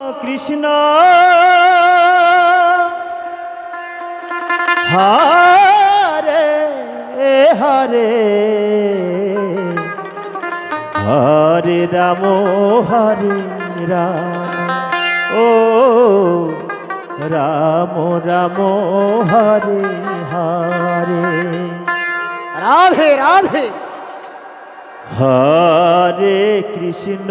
কৃষ্ণ। হরে হরে। হরে রাম হরে রাম। ও রাম রাম হরে হরে। রাধে রাধে। হরে কৃষ্ণ।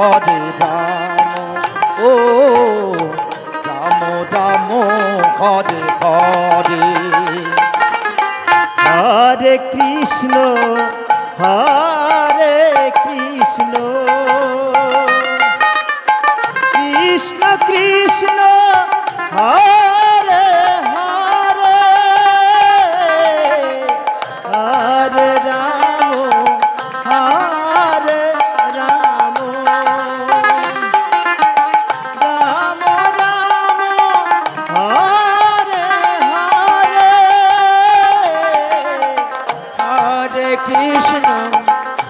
হরে রাম ও রাম রাম হরে হরে হরে কৃষ্ণ হরে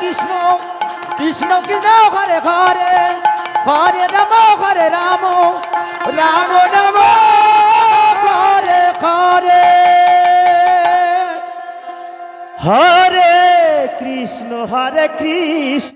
কৃষ্ণ কৃষ্ণ কৃষ্ণ ঘরে ঘরে? ঘরে রাম ঘরে রাম। রাম রাম ঘরে ঘরে। হরে কৃষ্ণ হরে কৃষ্ণ।